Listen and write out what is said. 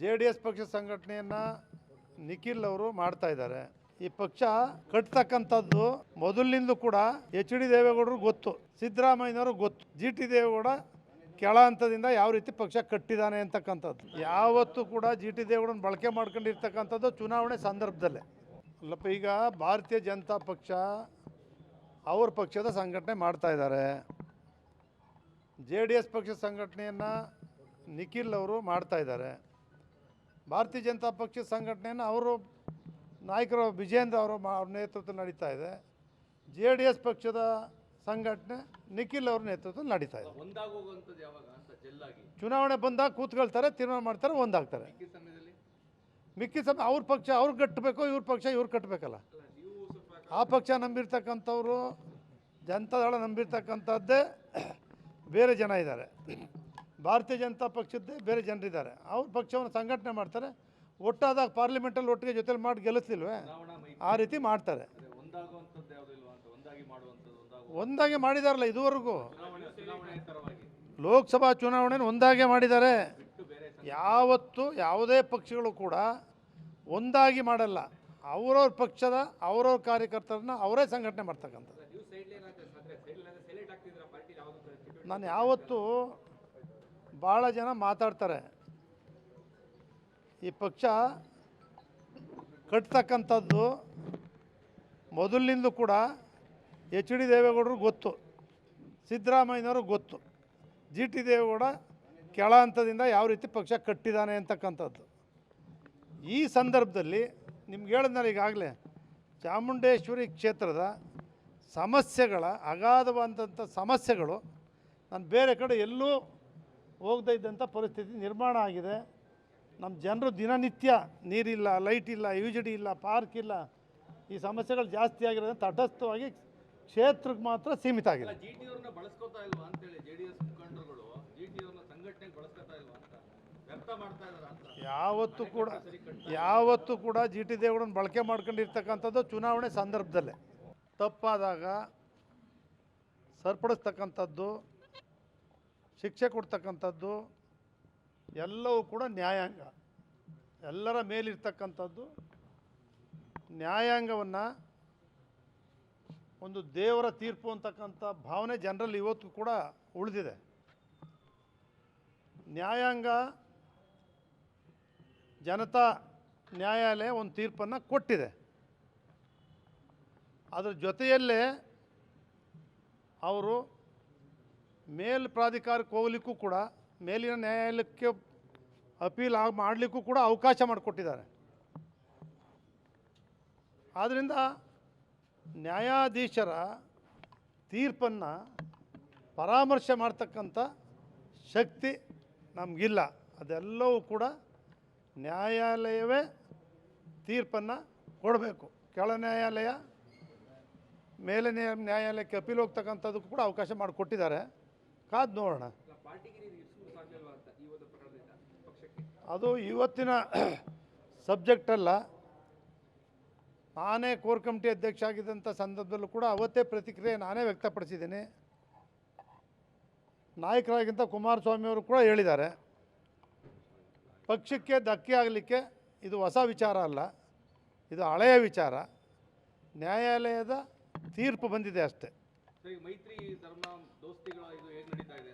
J D S ಪಕ್ಷ ಸಂಘಟನೆಯನ್ನು ನಿಖಿಲ್ ಅವರು ಮಾಡ್ತಾ ಇದ್ದಾರೆ. ಈ ಪಕ್ಷ ಕಟ್ತಕ್ಕಂಥದ್ದು ಮೊದಲಿನಿಂದ ಕೂಡ ಎಚ್ ಡಿ ದೇವೇಗೌಡರು ಗೊತ್ತು, ಸಿದ್ದರಾಮಯ್ಯನವರು ಗೊತ್ತು. ಜಿ ಟಿ ದೇವೇಗೌಡ ಕೆಳ ಹಂತದಿಂದ ಯಾವ ರೀತಿ ಪಕ್ಷ ಕಟ್ಟಿದ್ದಾನೆ ಅಂತಕ್ಕಂಥದ್ದು. ಯಾವತ್ತೂ ಕೂಡ ಜಿ ಟಿ ದೇವೇಗೌಡನ ಬಳಕೆ ಮಾಡ್ಕೊಂಡಿರ್ತಕ್ಕಂಥದ್ದು ಚುನಾವಣೆ ಸಂದರ್ಭದಲ್ಲೇ. ಅಲ್ಲಪ್ಪ, ಈಗ ಭಾರತೀಯ ಜನತಾ ಪಕ್ಷ ಅವ್ರ ಪಕ್ಷದ ಸಂಘಟನೆ ಮಾಡ್ತಾ ಇದ್ದಾರೆ. ಜೆ ಡಿ ಎಸ್ ಪಕ್ಷ ಸಂಘಟನೆಯನ್ನು ನಿಖಿಲ್ ಅವರು ಮಾಡ್ತಾ ಇದ್ದಾರೆ. ಭಾರತೀಯ ಜನತಾ ಪಕ್ಷ ಸಂಘಟನೆಯನ್ನು ಅವರು ನಾಯಕರು ವಿಜೇಂದ್ರ ಅವರು ಅವ್ರ ನೇತೃತ್ವ ನಡೀತಾ ಇದೆ. ಜೆ ಡಿ ಎಸ್ ಪಕ್ಷದ ಸಂಘಟನೆ ನಿಖಿಲ್ ಅವ್ರ ನೇತೃತ್ವ ನಡೀತಾ ಇದೆ. ಚುನಾವಣೆ ಬಂದಾಗ ಕೂತ್ಕೊಳ್ತಾರೆ ತೀರ್ಮಾನ ಮಾಡ್ತಾರೆ ಒಂದಾಗ್ತಾರೆ. ಮಿಕ್ಕಿ ಸಮಯ ಅವ್ರ ಪಕ್ಷ ಅವ್ರು ಕಟ್ಟಬೇಕು ಇವ್ರ ಪಕ್ಷ ಇವ್ರು ಕಟ್ಟಬೇಕಲ್ಲ. ಆ ಪಕ್ಷ ನಂಬಿರ್ತಕ್ಕಂಥವ್ರು ಜನತಾದಳ ನಂಬಿರ್ತಕ್ಕಂಥದ್ದೇ ಬೇರೆ ಜನ ಇದ್ದಾರೆ. ಭಾರತೀಯ ಜನತಾ ಪಕ್ಷದ್ದೇ ಬೇರೆ ಜನರಿದ್ದಾರೆ. ಅವ್ರ ಪಕ್ಷವನ್ನು ಸಂಘಟನೆ ಮಾಡ್ತಾರೆ. ಒಟ್ಟಾದಾಗ ಪಾರ್ಲಿಮೆಂಟಲ್ಲಿ ಒಟ್ಟಿಗೆ ಜೊತೆಲಿ ಮಾಡಿ ಗೆಲ್ಲಿಸ್ತಿಲ್ವೇ ಆ ರೀತಿ ಮಾಡ್ತಾರೆ. ಒಂದಾಗಿ ಮಾಡಿದಾರಲ್ಲ ಇದುವರೆಗೂ? ಲೋಕಸಭಾ ಚುನಾವಣೆಯನ್ನು ಒಂದಾಗೆ ಮಾಡಿದ್ದಾರೆ. ಯಾವತ್ತು ಯಾವುದೇ ಪಕ್ಷಗಳು ಕೂಡ ಒಂದಾಗಿ ಮಾಡಲ್ಲ. ಅವ್ರವ್ರ ಪಕ್ಷದ ಅವ್ರವ್ರ ಕಾರ್ಯಕರ್ತರನ್ನ ಅವರೇ ಸಂಘಟನೆ ಮಾಡ್ತಕ್ಕಂಥ ನಾನು ಯಾವತ್ತೂ ಭಾಳ ಜನ ಮಾತಾಡ್ತಾರೆ. ಈ ಪಕ್ಷ ಕಟ್ತಕ್ಕಂಥದ್ದು ಮೊದಲಿನಿಂದ ಕೂಡ ಎಚ್ ಡಿ ದೇವೇಗೌಡರು ಗೊತ್ತು, ಸಿದ್ದರಾಮಯ್ಯನವರು ಗೊತ್ತು. ಜಿ ಟಿ ದೇವೇಗೌಡ ಕೆಳ ಹಂತದಿಂದ ಯಾವ ರೀತಿ ಪಕ್ಷ ಕಟ್ಟಿದ್ದಾನೆ ಅಂತಕ್ಕಂಥದ್ದು. ಈ ಸಂದರ್ಭದಲ್ಲಿ ನಿಮ್ಗೆ ಹೇಳಿದ್ನಲ್ಲ ಈಗಾಗಲೇ, ಚಾಮುಂಡೇಶ್ವರಿ ಕ್ಷೇತ್ರದ ಸಮಸ್ಯೆಗಳ, ಅಗಾಧವಾದಂಥ ಸಮಸ್ಯೆಗಳು, ನಾನು ಬೇರೆ ಕಡೆ ಎಲ್ಲೂ ಹೋಗದೇ ಇದ್ದಂಥ ಪರಿಸ್ಥಿತಿ ನಿರ್ಮಾಣ ಆಗಿದೆ. ನಮ್ಮ ಜನರು ದಿನನಿತ್ಯ ನೀರಿಲ್ಲ ಲೈಟ್ ಇಲ್ಲ ಯು ಜಿ ಡಿ ಇಲ್ಲ ಪಾರ್ಕ್ ಇಲ್ಲ. ಈ ಸಮಸ್ಯೆಗಳು ಜಾಸ್ತಿ ಆಗಿರೋದ್ರಿಂದ ತಟಸ್ಥವಾಗಿ ಕ್ಷೇತ್ರಕ್ಕೆ ಮಾತ್ರ ಸೀಮಿತ ಆಗಿದೆ. ಯಾವತ್ತೂ ಕೂಡ ಯಾವತ್ತೂ ಕೂಡ ಜಿ ಟಿ ದೇವೇಗೌಡನ ಬಳಕೆ ಮಾಡ್ಕೊಂಡಿರ್ತಕ್ಕಂಥದ್ದು ಚುನಾವಣೆ ಸಂದರ್ಭದಲ್ಲೇ. ತಪ್ಪಾದಾಗ ಸರಿಪಡಿಸ್ತಕ್ಕಂಥದ್ದು ಶಿಕ್ಷೆ ಕೊಡ್ತಕ್ಕಂಥದ್ದು ಎಲ್ಲವೂ ಕೂಡ ನ್ಯಾಯಾಂಗ. ಎಲ್ಲರ ಮೇಲಿರ್ತಕ್ಕಂಥದ್ದು ನ್ಯಾಯಾಂಗವನ್ನು ಒಂದು ದೇವರ ತೀರ್ಪು ಅಂತಕ್ಕಂಥ ಭಾವನೆ ಜನರಲ್ಲಿ ಇವತ್ತು ಕೂಡ ಉಳಿದಿದೆ. ನ್ಯಾಯಾಂಗ ಜನತಾ ನ್ಯಾಯಾಲಯ ಒಂದು ತೀರ್ಪನ್ನು ಕೊಟ್ಟಿದೆ. ಅದರ ಜೊತೆಯಲ್ಲೇ ಅವರು ಮೇಲ್ ಪ್ರಾಧಿಕಾರಕ್ಕೆ ಹೋಗ್ಲಿಕ್ಕೂ ಕೂಡ, ಮೇಲಿನ ನ್ಯಾಯಾಲಯಕ್ಕೆ ಅಪೀಲ್ ಮಾಡಲಿಕ್ಕೂ ಕೂಡ ಅವಕಾಶ ಮಾಡಿಕೊಟ್ಟಿದ್ದಾರೆ. ಆದ್ದರಿಂದ ನ್ಯಾಯಾಧೀಶರ ತೀರ್ಪನ್ನು ಪರಾಮರ್ಶೆ ಮಾಡ್ತಕ್ಕಂಥ ಶಕ್ತಿ ನಮಗಿಲ್ಲ. ಅದೆಲ್ಲವೂ ಕೂಡ ನ್ಯಾಯಾಲಯವೇ ತೀರ್ಪನ್ನು ಕೊಡಬೇಕು. ಕೆಳ ನ್ಯಾಯಾಲಯ, ಮೇಲೆ ನ್ಯಾಯ ನ್ಯಾಯಾಲಯಕ್ಕೆ ಅಪೀಲ್ ಹೋಗ್ತಕ್ಕಂಥದ್ದಕ್ಕೂ ಕೂಡ ಅವಕಾಶ ಮಾಡಿಕೊಟ್ಟಿದ್ದಾರೆ. ಕಾದು ನೋಡೋಣ. ಅದು ಇವತ್ತಿನ ಸಬ್ಜೆಕ್ಟ್ ಅಲ್ಲ. ನಾನೇ ಕೋರ್ ಕಮಿಟಿ ಅಧ್ಯಕ್ಷ ಆಗಿದ್ದಂಥ ಸಂದರ್ಭದಲ್ಲೂ ಕೂಡ ಅವತ್ತೇ ಪ್ರತಿಕ್ರಿಯೆ ನಾನೇ ವ್ಯಕ್ತಪಡಿಸಿದ್ದೀನಿ. ನಾಯಕರಾಗಿಂತ ಕುಮಾರಸ್ವಾಮಿ ಅವರು ಕೂಡ ಹೇಳಿದ್ದಾರೆ. ಪಕ್ಷಕ್ಕೆ ಧಕ್ಕೆ ಆಗಲಿಕ್ಕೆ ಇದು ಹೊಸ ವಿಚಾರ ಅಲ್ಲ. ಇದು ಹಳೆಯ ವಿಚಾರ. ನ್ಯಾಯಾಲಯದ ತೀರ್ಪು ಬಂದಿದೆ ಅಷ್ಟೇ. ಮೈತ್ರಿ ಧರ್ಮ ದೋಸ್ತಿಗಳ ಇದು ಹೇಗೆ ನಡೀತಾ ಇದೆ